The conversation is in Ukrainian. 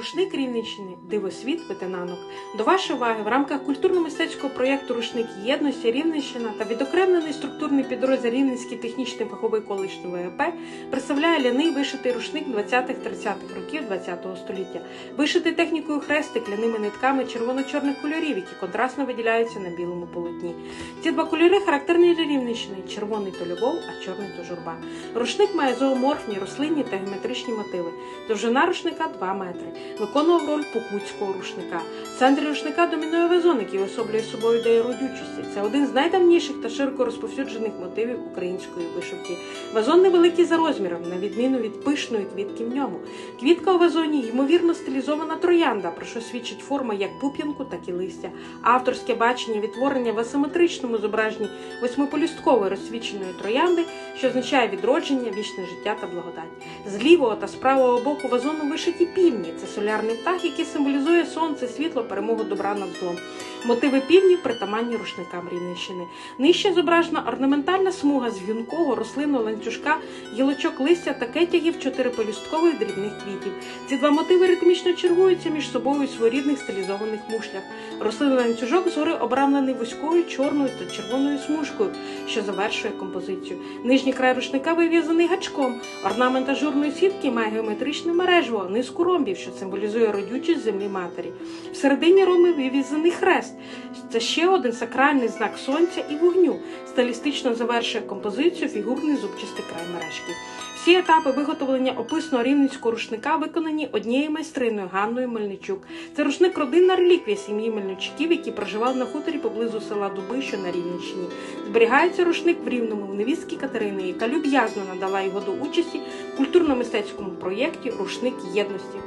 Рушник Рівненщини Дивосвіт ветенанок. До вашої уваги в рамках культурно-мистецького проєкту Рушник єдності Рівненщина та відокремлений структурний підрозділ Рівненський технічний фаховий коледж ВГП представляє ляний вишитий рушник 20-30-х років ХХ століття. Вишитий технікою хрестик ляними нитками червоно-чорних кольорів, які контрастно виділяються на білому полотні. Ці два кольори характерні для Рівненщини: червоний то любов, а чорний то журба. Рушник має зооморфні, рослинні та геометричні мотиви. Довжина рушника 2 метри. Виконував роль покутського рушника. В центрі рушника домінує вазон, який особлює собою ідею родючості. Це один з найдавніших та широко розповсюджених мотивів української вишивки. Вазон невеликий за розміром, на відміну від пишної квітки в ньому. Квітка у вазоні ймовірно стилізована троянда, про що свідчить форма як пуп'янку, так і листя. Авторське бачення відтворення в асиметричному зображенні восьмиполюсткової розсвіченої троянди, що означає відродження, вічне життя та благодать. З лівого та з правого боку вазону вишиті півні. Це солярний птах, який символізує сонце, світло, перемогу добра над злом. Мотиви півнів притаманні рушникам Рівненщини. Нижче зображена орнаментальна смуга з в'юнкого рослинного ланцюжка, гілочок листя та кетягів чотирипелюсткових дрібних квітів. Ці два мотиви ритмічно чергуються між собою у своєрідних стилізованих мушлях. Рослинний ланцюжок згори обрамлений вузькою чорною та червоною смужкою, що завершує композицію. Нижній край рушника вив'язаний гачком. Орнамент ажурної сітки має геометричне мережево, низку ромбів, що символізує родючість землі матері. Всередині роми вив'язаний хрест. Це ще один сакральний знак сонця і вогню. Стилістично завершує композицію фігурний зубчастий край мережки. Всі етапи виготовлення описаного рівненського рушника виконані однією майстриною Ганною Мельничук. Це рушник родинна реліквія сім'ї Мельничуків, які проживали на хуторі поблизу села Дуби, що на Рівненщині. Зберігається рушник в Рівному в невістки Катерини, яка люб'язно надала його до участі в культурно-мистецькому проєкті Рушник єдності.